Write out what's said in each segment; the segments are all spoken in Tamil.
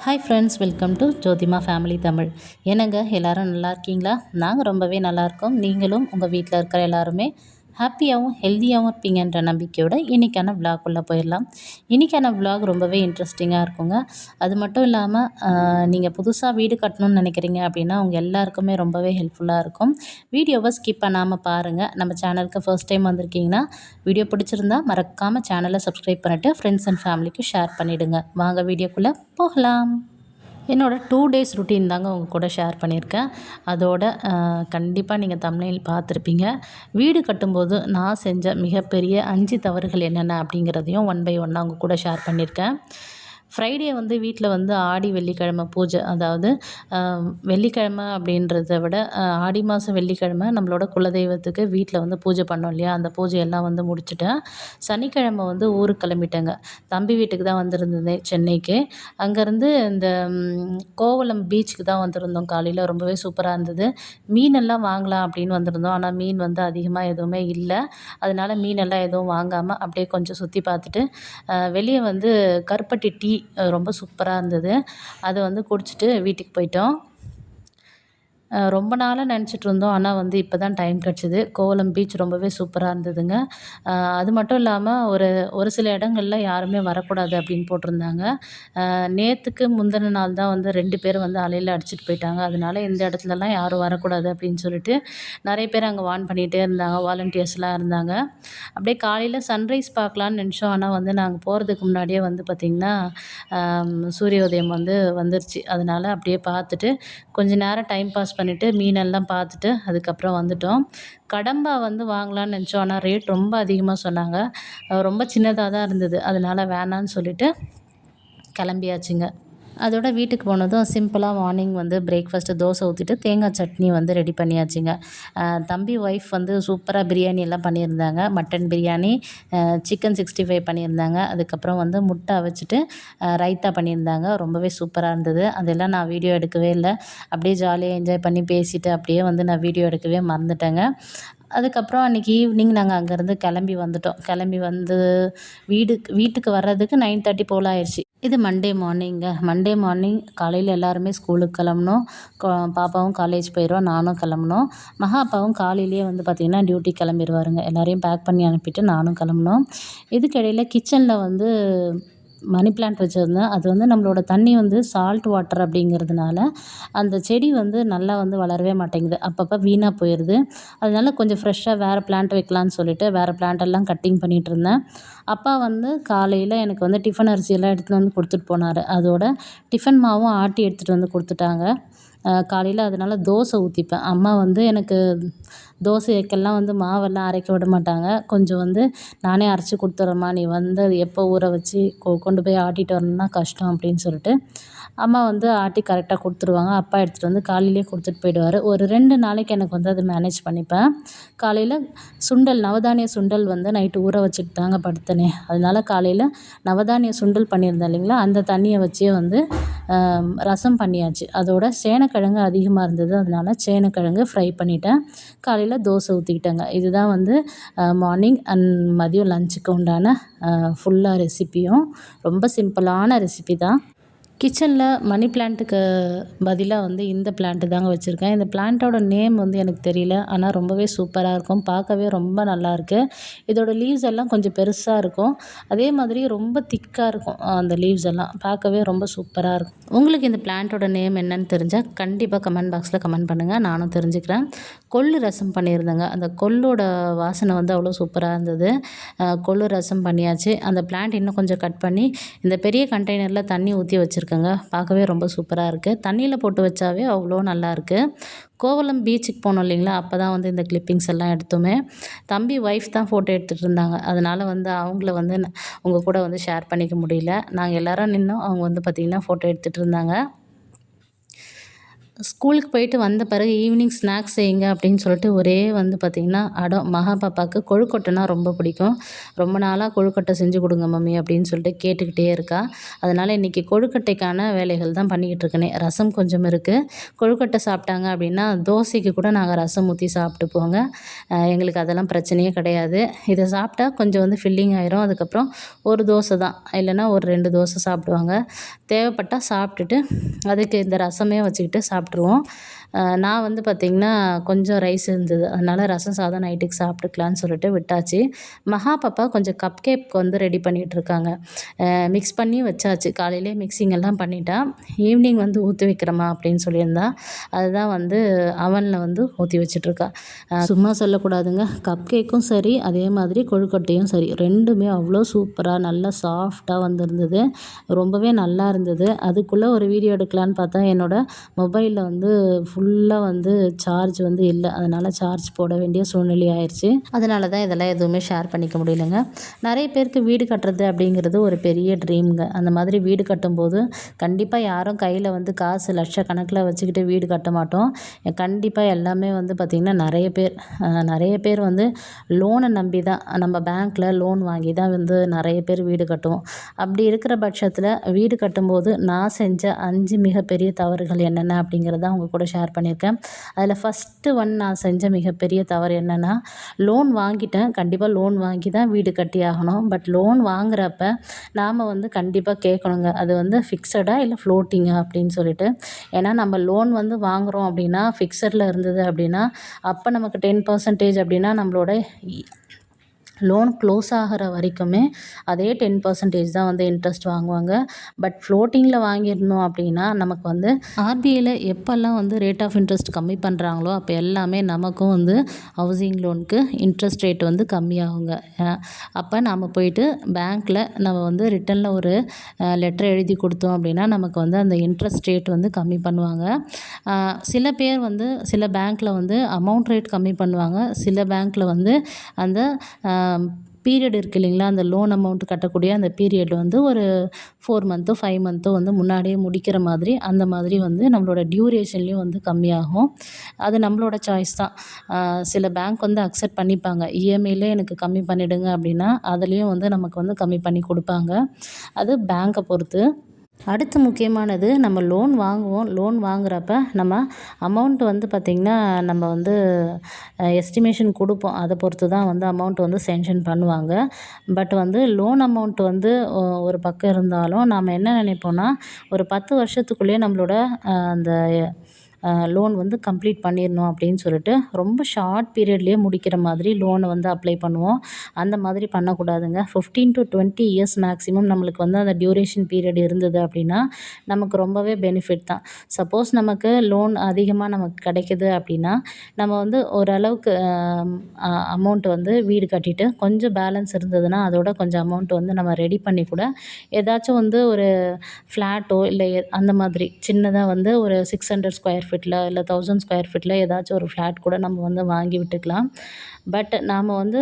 Hi friends welcome to Jothima family Tamil என்னங்க எல்லாரும் நல்லா இருக்கீங்களா? நாங்கள் ரொம்பவே நல்லாயிருக்கோம் நீங்களும் உங்கள் வீட்டில் இருக்கிற எல்லாருமே ஹாப்பியாகவும் ஹெல்த்தியாகவும் இருப்பீங்கன்ற நம்பிக்கையோட இன்றைக்கான vlog போயிடலாம். இன்றைக்கான விலாக் ரொம்பவே இன்ட்ரெஸ்டிங்காக இருக்குங்க. அது மட்டும் இல்லாமல் நீங்கள் புதுசாக வீடு கட்டணும்னு நினைக்கிறீங்க அப்படின்னா அவங்க எல்லாருக்குமே ரொம்பவே ஹெல்ப்ஃபுல்லாக இருக்கும். வீடியோவை ஸ்கிப் பண்ணாமல் பாருங்கள் நம்ம சேனலுக்கு ஃபர்ஸ்ட் டைம் வந்திருக்கீங்கன்னா வீடியோ பிடிச்சிருந்தா மறக்காமல் சேனலை சப்ஸ்கிரைப் பண்ணிவிட்டு ஃப்ரெண்ட்ஸ் அண்ட் ஃபேமிலிக்கு ஷேர் பண்ணிவிடுங்க வாங்க வீடியோக்குள்ளே போகலாம். என்னோடய டூ டேஸ் ருட்டீன் தாங்க உங்கள் கூட ஷேர் பண்ணியிருக்கேன். அதோட கண்டிப்பாக நீங்கள் தமிழில் பார்த்துருப்பீங்க. வீடு கட்டும்போது நான் செஞ்ச மிகப்பெரிய அஞ்சு தவறுகள் என்னென்ன அப்படிங்கிறதையும் ஒன் பை ஒன்னாக உங்கள் கூட ஷேர் பண்ணியிருக்கேன். ஃப்ரைடே வந்து வீட்டில் வந்து ஆடி வெள்ளிக்கிழமை பூஜை. அதாவது வெள்ளிக்கிழமை அப்படின்றத விட ஆடி மாதம் வெள்ளிக்கிழமை நம்மளோட குலதெய்வத்துக்கு வீட்டில் வந்து பூஜை பண்ணோம் இல்லையா? அந்த பூஜையெல்லாம் வந்து முடிச்சுட்டேன் சனிக்கிழமை வந்து ஊருக்கு கிளம்பிட்டேங்க. தம்பி வீட்டுக்கு தான் வந்திருந்தது சென்னைக்கு. அங்கேருந்து இந்த கோவலம் பீச்சுக்கு தான் வந்திருந்தோம் காலையில். ரொம்பவே சூப்பராக இருந்தது. மீனெல்லாம் வாங்கலாம் அப்படின்னு வந்திருந்தோம். ஆனால் மீன் வந்து அதிகமாக எதுவுமே இல்லை. அதனால மீனெல்லாம் எதுவும் வாங்காமல் அப்படியே கொஞ்சம் சுற்றி பார்த்துட்டு வெளியே வந்து கருப்பட்டி டீ ரொம்ப சூப்பராக இருந்தது. அதை வந்து குடிச்சிட்டு வீட்டுக்கு போய்ட்டோம். ரொம்ப நாளாக நினச்சிட்டு இருந்தோம். ஆனால் வந்து இப்போ தான் டைம் கிடச்சிது. கோவலம் பீச் ரொம்பவே சூப்பராக இருந்ததுங்க. அது மட்டும் இல்லாமல் ஒரு ஒரு சில இடங்கள்ல யாருமே வரக்கூடாது அப்படின்னு போட்டிருந்தாங்க. நேற்றுக்கு முந்தின நாள் தான் வந்து ரெண்டு பேர் வந்து அலையில் அடிச்சிட்டு போயிட்டாங்க. அதனால இந்த இடத்துலலாம் யாரும் வரக்கூடாது அப்படின்னு சொல்லிட்டு நிறைய பேர் அங்கே வார்ன் பண்ணிகிட்டே இருந்தாங்க. வாலண்டியர்ஸ்லாம் இருந்தாங்க. அப்படியே காலையில் சன்ரைஸ் பார்க்கலான்னு நினச்சோம். ஆனால் வந்து நாங்கள் போகிறதுக்கு முன்னாடியே வந்து பார்த்திங்கன்னா சூரிய உதயம் வந்து வந்துருச்சு. அதனால அப்படியே பார்த்துட்டு கொஞ்ச நேரம் டைம் பாஸ் பண்ணிவிட்டு மீனெல்லாம் பார்த்துட்டு அதுக்கப்புறம் வந்துட்டோம். கடம்பா வந்து வாங்கலாம்னு நினச்சோம். ஆனால் ரேட் ரொம்ப அதிகமாக சொன்னாங்க. ரொம்ப சின்னதாக தான் இருந்தது. அதனால் வேணான்னு சொல்லிவிட்டு கிளம்பியாச்சுங்க. அதோட வீட்டுக்கு போனதும் சிம்பிளாக மார்னிங் வந்து பிரேக்ஃபாஸ்ட்டு தோசை ஊற்றிட்டு தேங்காய் சட்னி வந்து ரெடி பண்ணியாச்சுங்க. தம்பி ஒய்ஃப் வந்து சூப்பராக பிரியாணி எல்லாம் பண்ணியிருந்தாங்க. Mutton biryani chicken sixty five பண்ணியிருந்தாங்க. அதுக்கப்புறம் வந்து முட்டை அவிச்சிட்டு ரைத்தா பண்ணியிருந்தாங்க. ரொம்பவே சூப்பராக இருந்தது. அதெல்லாம் நான் வீடியோ எடுக்கவே இல்லை. அப்படியே ஜாலியாக என்ஜாய் பண்ணி பேசிவிட்டு அப்படியே வந்து நான் வீடியோ எடுக்கவே மறந்துட்டேங்க. அதுக்கப்புறம் அன்றைக்கி ஈவினிங் நாங்கள் அங்கேருந்து கிளம்பி வந்துட்டோம். கிளம்பி வந்து வீடுக்கு வீட்டுக்கு வர்றதுக்கு நைன் தேர்ட்டி போல் ஆயிடுச்சு. இது மண்டே மார்னிங்க மண்டே மார்னிங் காலையில் எல்லாருமே ஸ்கூலுக்கு கிளம்புனோம். பாப்பாவும் காலேஜ் போயிடுவா நானும் கிளம்புனோம். மகா அப்பாவும் காலையிலேயே வந்து பார்த்திங்கன்னா டியூட்டி கிளம்பிடுவாருங்க எல்லாரையும் பேக் பண்ணி அனுப்பிட்டு நானும் கிளம்புனோம். இதுக்கிடையில் கிச்சனில் வந்து மணி பிளான்ட் வச்சுருந்தேன். அது வந்து நம்மளோட தண்ணி வந்து சால்ட் வாட்டர் அப்படிங்கிறதுனால அந்த செடி வந்து நல்லா வந்து வளரவே மாட்டேங்குது. அப்பப்போ வீணாக போயிடுது அதனால கொஞ்சம் ஃப்ரெஷ்ஷாக வேறு பிளான்ட் வைக்கலான்னு சொல்லிட்டு வேறு பிளான்ட்டெல்லாம் கட்டிங் பண்ணிகிட்டு இருந்தேன். அப்பா வந்து காலையில் எனக்கு வந்து டிஃபன் அரிசியெல்லாம் எடுத்துகிட்டு வந்து கொடுத்துட்டு போனார். அதோட டிஃபன் மாவும் ஆட்டி எடுத்துகிட்டு வந்து கொடுத்துட்டாங்க. காலையில் அதனால் தோசை ஊற்றிப்பேன் அம்மா வந்து எனக்கு தோசைக்கெல்லாம் வந்து மாவெல்லாம் அரைக்க விட மாட்டாங்க. கொஞ்சம் வந்து நானே அரைச்சி கொடுத்துட்றேம்மா நீ வந்து அது எப்போ ஊற வச்சு கொ கொண்டு போய் ஆட்டிகிட்டு வரணும்னா கஷ்டம் அப்படின்னு சொல்லிட்டு அம்மா வந்து ஆட்டி கரெக்டாக கொடுத்துருவாங்க. அப்பா எடுத்துகிட்டு வந்து காலையிலேயே கொடுத்துட்டு போயிடுவார். ஒரு ரெண்டு நாளைக்கு எனக்கு வந்து அதை மேனேஜ் பண்ணிப்பேன். காலையில் சுண்டல் நவதானிய சுண்டல் வந்து நைட்டு ஊற வச்சுட்டு தாங்க படுத்தனே. அதனால காலையில் நவதானிய சுண்டல் பண்ணியிருந்தேன் இல்லைங்களா? அந்த தண்ணியை வச்சே வந்து ரசம் பண்ணியாச்சு. அதோட சேனக்கிழங்கு அதிகமாக இருந்தது. அதனால சேனக்கிழங்கு ஃப்ரை பண்ணிட்டேன். காலையில் தோசை ஊற்றிக்கிட்டேங்க இதுதான் வந்து மார்னிங் அண்ட் மதியம் லஞ்சுக்கு உண்டான ஃபுல்லாக ரெசிப்பியும் ரொம்ப சிம்பிளான ரெசிபி தான். கிச்சனில் மணி பிளான்ட்டுக்கு பதிலாக வந்து இந்த பிளான்ட்டு தாங்க வச்சுருக்கேன். இந்த பிளான்ட்டோட நேம் வந்து எனக்கு தெரியல. ஆனால் ரொம்பவே சூப்பராக இருக்கும். பார்க்கவே ரொம்ப நல்லாயிருக்கு இதோட லீவ்ஸ் எல்லாம் கொஞ்சம் பெருசாக இருக்கும். அதே மாதிரி ரொம்ப திக்காக இருக்கும் அந்த லீவ்ஸ் எல்லாம். பார்க்கவே ரொம்ப சூப்பராக இருக்கும். உங்களுக்கு இந்த பிளான்ட்டோட நேம் என்னன்னு தெரிஞ்சால் கண்டிப்பாக கமெண்ட் பாக்ஸில் கமெண்ட் பண்ணுங்கள் நானும் தெரிஞ்சுக்கிறேன். கொள்ளு ரசம் பண்ணியிருந்தேங்க. அந்த கொள்ளோட வாசனை வந்து அவ்வளோ சூப்பராக இருந்தது. கொள்ளு ரசம் பண்ணியாச்சு. அந்த பிளான்ட் இன்னும் கொஞ்சம் கட் பண்ணி இந்த பெரிய கண்டெய்னரில் தண்ணி ஊற்றி வச்சுருக்கேன். வச்சுருக்கேங்க பார்க்கவே ரொம்ப சூப்பராக இருக்குது தண்ணியில் போட்டு வச்சாவே அவ்வளோ நல்லாயிருக்கு கோவலம் பீச்சுக்கு போனோம் இல்லைங்களா? அப்போ தான் வந்து இந்த கிளிப்பிங்ஸ் எல்லாம் எடுத்தோமே. தம்பி ஒய்ஃப் தான் ஃபோட்டோ எடுத்துகிட்டு இருந்தாங்க. அதனால் வந்து அவங்கள வந்து உங்கள் கூட வந்து ஷேர் பண்ணிக்க முடியல. நாங்கள் எல்லோரும் நின்னோம். அவங்க வந்து பார்த்திங்கன்னா ஃபோட்டோ எடுத்துகிட்டு இருந்தாங்க. ஸ்கூலுக்கு போயிட்டு வந்த பிறகு ஈவினிங் ஸ்நாக்ஸ் செய்யுங்க அப்படின்னு சொல்லிட்டு ஒரே வந்து பார்த்திங்கன்னா அடம் மகா பாப்பாவுக்கு கொழுக்கட்டைனா ரொம்ப பிடிக்கும். ரொம்ப நாளாக கொழுக்கட்டை செஞ்சு கொடுங்க மம்மி அப்படின்னு சொல்லிட்டு கேட்டுக்கிட்டே இருக்கா. அதனால் இன்றைக்கி கொழுக்கட்டைக்கான வேலைகள் தான் பண்ணிக்கிட்டு இருக்கேனே. ரசம் கொஞ்சம் இருக்குது கொழுக்கட்டை சாப்பிட்டாங்க அப்படின்னா தோசைக்கு கூட நாங்கள் ரசம் ஊற்றி சாப்பிட்டு போங்க. எங்களுக்கு அதெல்லாம் பிரச்சனையே கிடையாது. இதை சாப்பிட்டா கொஞ்சம் வந்து ஃபில்லிங் ஆயிரும். அதுக்கப்புறம் ஒரு தோசை தான். இல்லைன்னா ஒரு ரெண்டு தோசை சாப்பிடுவாங்க. தேவைப்பட்டால் சாப்பிட்டுட்டு அதுக்கு இந்த ரசமே வச்சுக்கிட்டு சாப்பிட்டு சாப்பிட்ருவோம் நான் வந்து பார்த்திங்கன்னா கொஞ்சம் ரைஸ் இருந்தது. அதனால் ரசம் சாதம் நைட்டுக்கு சாப்பிட்டுக்கலான்னு சொல்லிட்டு விட்டாச்சு. மகா பாப்பா கொஞ்சம் கப் கேக் வந்து ரெடி பண்ணிகிட்ருக்காங்க மிக்ஸ் பண்ணி வச்சாச்சு. காலையிலே மிக்சிங் எல்லாம் பண்ணிட்டா ஈவினிங் வந்து ஊற்றி வைக்கிறமா அப்படின்னு சொல்லியிருந்தா. அதுதான் வந்து அவனில் வந்து ஊற்றி வச்சிட்ருக்கா சும்மா சொல்லக்கூடாதுங்க. கப் கேக்கும் சரி அதே மாதிரி கொழுக்கட்டையும் சரி. ரெண்டுமே அவ்வளோ சூப்பராக நல்லா சாஃப்டாக வந்திருந்தது. ரொம்பவே நல்லா இருந்தது. அதுக்குள்ளே ஒரு வீடியோ எடுக்கலான்னு பார்த்தா என்னோடய மொபைலில் வந்து ஃபுல்லாக வந்து சார்ஜ் வந்து இல்லை. அதனால் சார்ஜ் போட வேண்டிய சூழ்நிலை ஆயிடுச்சு அதனால தான் இதெல்லாம் எதுவுமே ஷேர் பண்ணிக்க முடியலங்க. நிறைய பேருக்கு வீடு கட்டுறது அப்படிங்கிறது ஒரு பெரிய ட்ரீம்ங்க அந்த மாதிரி வீடு கட்டும்போது கண்டிப்பாக யாரும் கையில் வந்து காசு லட்சக்கணக்கில் வச்சுக்கிட்டு வீடு கட்ட மாட்டோம். கண்டிப்பாக எல்லாமே வந்து பார்த்திங்கன்னா நிறைய பேர் நிறைய பேர் வந்து லோனை நம்பி தான் நம்ம பேங்க்கில் லோன் வாங்கி தான் வந்து நிறைய பேர் வீடு கட்டுவோம். அப்படி இருக்கிற பட்சத்தில் வீடு கட்டும்போது நான் செஞ்ச அஞ்சு மிகப்பெரிய தவறுகள் என்னென்ன அப்படிங்கிறத அவங்க கூட ஷேர் ஷேர் பண்ணியிருக்கேன். அதில் ஃபஸ்ட்டு ஒன் நான் செஞ்ச மிகப்பெரிய தவறு என்னென்னா லோன் வாங்கிட்டேன். கண்டிப்பாக லோன் வாங்கி தான் வீடு கட்டி ஆகணும். பட் லோன் வாங்குறப்ப நாம் வந்து கண்டிப்பாக கேட்கணுங்க. அது வந்து ஃபிக்ஸடாக இல்லை ஃப்ளோட்டிங்கா அப்படின்னு சொல்லிட்டு. ஏன்னா நம்ம லோன் வந்து வாங்குகிறோம் அப்படின்னா ஃபிக்ஸடில் இருந்தது அப்படின்னா அப்போ நமக்கு டென் பர்சன்டேஜ் அப்படின்னா நம்மளோட லோன் க்ளோஸ் ஆகிற வரைக்குமே அதே டென் பர்சன்டேஜ் தான் வந்து இன்ட்ரெஸ்ட் வாங்குவாங்க. பட் ஃப்ளோட்டிங்கில் வாங்கியிருந்தோம் அப்படின்னா நமக்கு வந்து ஆர்பிஐயில் எப்போல்லாம் வந்து ரேட் ஆஃப் இன்ட்ரெஸ்ட் கம்மி பண்ணுறாங்களோ அப்போ எல்லாமே நமக்கும் வந்து ஹவுசிங் லோனுக்கு இன்ட்ரெஸ்ட் ரேட் வந்து கம்மியாகுங்க. அப்போ நாம் போயிட்டு பேங்க்கில் நம்ம வந்து ரிட்டனில் ஒரு லெட்டர் எழுதி கொடுத்தோம் அப்படின்னா நமக்கு வந்து அந்த இன்ட்ரெஸ்ட் ரேட் வந்து கம்மி பண்ணுவாங்க. சில பேர் வந்து சில பேங்க்கில் வந்து அமௌண்ட் ரேட் கம்மி பண்ணுவாங்க. சில பேங்க்கில் வந்து அந்த பீரியட் இருக்குது இல்லைங்களா? அந்த லோன் அமௌண்ட் கட்டக்கூடிய அந்த பீரியட் வந்து ஒரு ஃபோர் மந்த்தோ ஃபைவ் மந்த்தோ வந்து முன்னாடியே முடிக்கிற மாதிரி அந்த மாதிரி வந்து நம்மளோட டியூரேஷன்லேயும் வந்து கம்மியாகும். அது நம்மளோட சாய்ஸ் தான். சில பேங்க் வந்து அக்செப்ட் பண்ணிப்பாங்க. இஎம்ஐலே எனக்கு கம்மி பண்ணிவிடுங்க அப்படின்னா அதுலேயும் வந்து நமக்கு வந்து கம்மி பண்ணி கொடுப்பாங்க. அது பேங்க்கை பொறுத்து. அடுத்து முக்கியமானது நம்ம லோன் வாங்குவோம். லோன் வாங்குறப்ப நம்ம அமௌண்ட் வந்து பார்த்திங்கன்னா நம்ம வந்து எஸ்டிமேஷன் கொடுப்போம். அதை பொறுத்து தான் வந்து அமௌண்ட் வந்து சேங்ஷன் பண்ணுவாங்க. பட் வந்து லோன் அமௌண்ட் வந்து ஒரு பக்கம் இருந்தாலும் நாம் என்ன நினைப்போம்னா ஒரு பத்து வருஷத்துக்குள்ளேயே நம்மளோட அந்த லோன் வந்து கம்ப்ளீட் பண்ணிடணும் அப்படின்னு சொல்லிட்டு ரொம்ப ஷார்ட் பீரியட்லேயே முடிக்கிற மாதிரி லோனை வந்து அப்ளை பண்ணுவோம். அந்த மாதிரி பண்ணக்கூடாதுங்க. Fifteen to twenty years maximum நம்மளுக்கு வந்து அந்த டியூரேஷன் பீரியட் இருந்தது அப்படின்னா நமக்கு ரொம்பவே பெனிஃபிட் தான். சப்போஸ் நமக்கு லோன் அதிகமாக நமக்கு கிடைக்குது அப்படின்னா நம்ம வந்து ஓரளவுக்கு அமௌண்ட் வந்து வீடு கட்டிட்டு கொஞ்சம் பேலன்ஸ் இருந்ததுன்னா அதோட கொஞ்சம் அமௌண்ட் வந்து நம்ம ரெடி பண்ணி கூட ஏதாச்சும் வந்து ஒரு ஃப்ளாட்டோ இல்லை அந்த மாதிரி சின்னதாக வந்து ஒரு சிக்ஸ் ஹண்ட்ரட் ஸ்கொயர் ஃபீட்டில் இல்லை தௌசண்ட் ஸ்கொயர் ஃபீட்டில் ஏதாச்சும் ஒரு ஃப்ளாட் கூட நம்ம வந்து வாங்கி விட்டுக்கலாம். பட் நாம் வந்து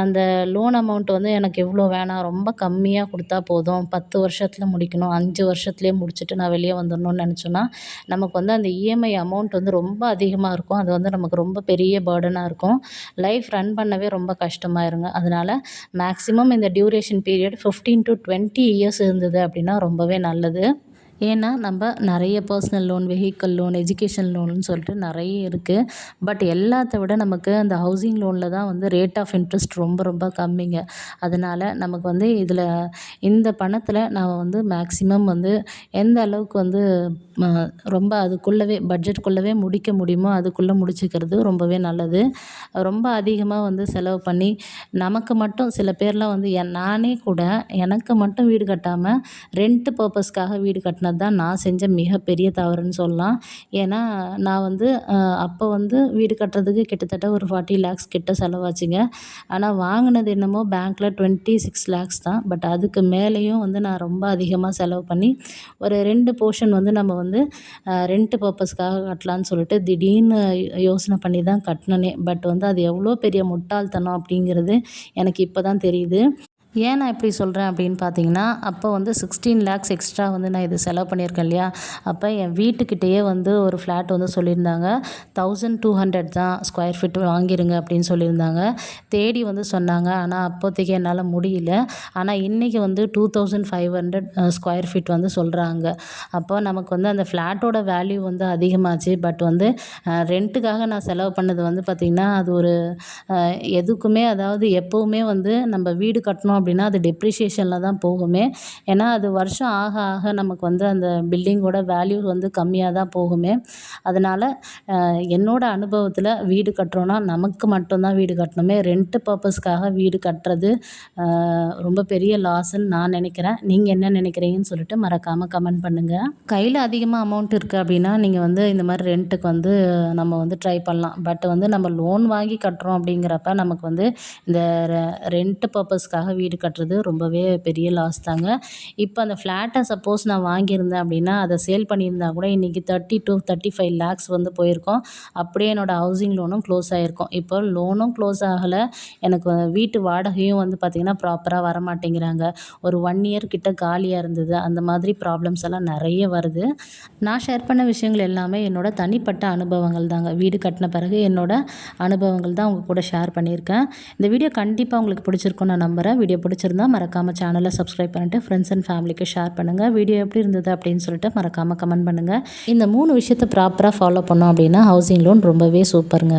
அந்த லோன் அமௌண்ட் வந்து எனக்கு எவ்வளோ வேணாம் ரொம்ப கம்மியாக கொடுத்தா போதும். பத்து வருஷத்தில் முடிக்கணும் அஞ்சு வருஷத்துலேயே முடிச்சுட்டு நான் வெளியே வந்துடணும்னு நினச்சோன்னா நமக்கு வந்து அந்த இஎம்ஐ அமௌண்ட் வந்து ரொம்ப அதிகமாக இருக்கும். அது வந்து நமக்கு ரொம்ப பெரிய பேர்டனாக இருக்கும். லைஃப் ரன் பண்ணவே ரொம்ப கஷ்டமாயிருங்க அதனால் மேக்ஸிமம் இந்த duration period fifteen to twenty years இருந்தது அப்படின்னா ரொம்பவே நல்லது. ஏன்னா நம்ம நிறைய personal loan vehicle loan education லோனுன்னு சொல்லிட்டு நிறைய இருக்குது பட் எல்லாத்த விட நமக்கு அந்த ஹவுசிங் லோனில் தான் வந்து ரேட் ஆஃப் இன்ட்ரெஸ்ட் ரொம்ப ரொம்ப கம்மிங்க. அதனால் நமக்கு வந்து இதில் இந்த பணத்தில் நான் வந்து மேக்ஸிமம் வந்து எந்த அளவுக்கு வந்து ரொம்ப அதுக்குள்ளவே பட்ஜெட்குள்ளவே முடிக்க முடியுமோ அதுக்குள்ளே முடிச்சுக்கிறது ரொம்பவே நல்லது. ரொம்ப அதிகமாக வந்து செலவு பண்ணி நமக்கு மட்டும் சில பேர்லாம் வந்து என் நானே கூட எனக்கு மட்டும் வீடு கட்டாமல் ரெண்ட்டு பர்பஸ்க்காக வீடு கட்டின பண்ணது தான் நான் செஞ்ச மிகப்பெரிய தவறுன்னு சொல்லலாம். ஏன்னா நான் வந்து அப்போ வந்து வீடு கட்டுறதுக்கு கிட்டத்தட்ட ஒரு ஃபார்ட்டி லேக்ஸ் கிட்ட செலவாச்சுங்க. ஆனால் வாங்கினது என்னமோ பேங்க்கில் டுவெண்ட்டி சிக்ஸ் லேக்ஸ் தான். பட் அதுக்கு மேலேயும் வந்து நான் ரொம்ப அதிகமாக செலவு பண்ணி ஒரு ரெண்டு போர்ஷன் வந்து நம்ம வந்து ரெண்ட்டு பர்பஸ்க்காக கட்டலான்னு சொல்லிட்டு திடீர்னு யோசனை பண்ணி தான் கட்டினனே. பட் வந்து அது எவ்வளோ பெரிய முட்டாள்தனம் அப்படிங்கிறது எனக்கு இப்போ தான் தெரியுது. ஏன் நான் இப்படி சொல்கிறேன் அப்படின்னு பார்த்தீங்கன்னா அப்போ வந்து சிக்ஸ்டீன் லேக்ஸ் எக்ஸ்ட்ரா வந்து நான் இது செலவு பண்ணியிருக்கேன் இல்லையா? அப்போ என் வீட்டுக்கிட்டேயே வந்து ஒரு ஃப்ளாட் வந்து சொல்லியிருந்தாங்க. தௌசண்ட் டூ ஹண்ட்ரட் தான் ஸ்கொயர் ஃபீட் வாங்கிருங்க அப்படின்னு சொல்லியிருந்தாங்க. தேடி வந்து சொன்னாங்க. ஆனால் அப்போதைக்கு என்னால் முடியல. ஆனால் இன்றைக்கி வந்து two thousand five hundred square feet வந்து சொல்கிறாங்க அப்போ நமக்கு வந்து அந்த ஃப்ளாட்டோட வேல்யூ வந்து அதிகமாச்சு. பட் வந்து ரெண்ட்டுக்காக நான் செலவு பண்ணது வந்து பார்த்திங்கன்னா அது ஒரு எதுக்குமே அதாவது எப்போவுமே வந்து நம்ம வீடு கட்டணும் அப்படின்னா அது டெப்ரிஷியேஷனில் தான் போகுமே. ஏன்னா அது வருஷம் ஆக ஆக நமக்கு வந்து அந்த பில்டிங்கோட வேல்யூ வந்து கம்மியாக தான் போகுமே. அதனால் என்னோடய அனுபவத்தில் வீடு கட்டுறோன்னா நமக்கு மட்டும்தான் வீடு கட்டணுமே. ரெண்ட்டு பர்பஸ்க்காக வீடு கட்டுறது ரொம்ப பெரிய லாஸ்ன்னு நான் நினைக்கிறேன். நீங்கள் என்ன நினைக்கிறீங்கன்னு சொல்லிட்டு மறக்காமல் கமெண்ட் பண்ணுங்கள் கையில் அதிகமாக அமௌண்ட் இருக்குது அப்படின்னா நீங்கள் வந்து இந்த மாதிரி ரெண்ட்டுக்கு வந்து நம்ம வந்து ட்ரை பண்ணலாம். பட் வந்து நம்ம லோன் வாங்கி கட்டுறோம் அப்படிங்கிறப்ப நமக்கு வந்து இந்த ரெண்ட்டு பர்பஸ்க்காக வீடு கட்டுறது ரொம்பவே பெரிய லாஸ் தாங்க. இப்போ அந்த ஃப்ளாட்டை சப்போஸ் நான் வாங்கியிருந்தேன் அப்படின்னா அதை சேல் பண்ணியிருந்தா கூட இன்றைக்கி thirty to thirty five lakhs வந்து போயிருக்கோம். அப்படியே என்னோடய ஹவுசிங் லோனும் க்ளோஸ் ஆகிருக்கும் இப்போ லோனும் க்ளோஸ் ஆகலை. எனக்கு வீட்டு வாடகையும் வந்து பார்த்திங்கன்னா ப்ராப்பராக வர மாட்டேங்கிறாங்க ஒரு ஒன் இயர் கிட்ட காலியாக இருந்தது. அந்த மாதிரி ப்ராப்ளம்ஸ் எல்லாம் நிறைய வருது. நான் ஷேர் பண்ண விஷயங்கள் எல்லாமே என்னோட தனிப்பட்ட அனுபவங்கள் தாங்க. வீடு கட்டின பிறகு என்னோட அனுபவங்கள் தான் உங்கள் கூட ஷேர் பண்ணியிருக்கேன். இந்த வீடியோ கண்டிப்பாக உங்களுக்கு பிடிச்சிருக்கும் நான் நம்புகிறேன் வீடியோ பிடிச்சிருந்தா மறக்காமல் சேனலை சப்ஸ்கிரைப் பண்ணிட்டு ஃப்ரெண்ட்ஸ் அண்ட் ஃபேமிலிக்கு ஷேர் பண்ணுங்கள் வீடியோ எப்படி இருந்தது அப்படின்னு சொல்லிட்டு மறக்காமல் கமெண்ட் பண்ணுங்கள் இந்த மூணு விஷயத்தை ப்ராப்பராக ஃபாலோ பண்ணோம் அப்படின்னா ஹவுசிங் லோன் ரொம்பவே சூப்பருங்க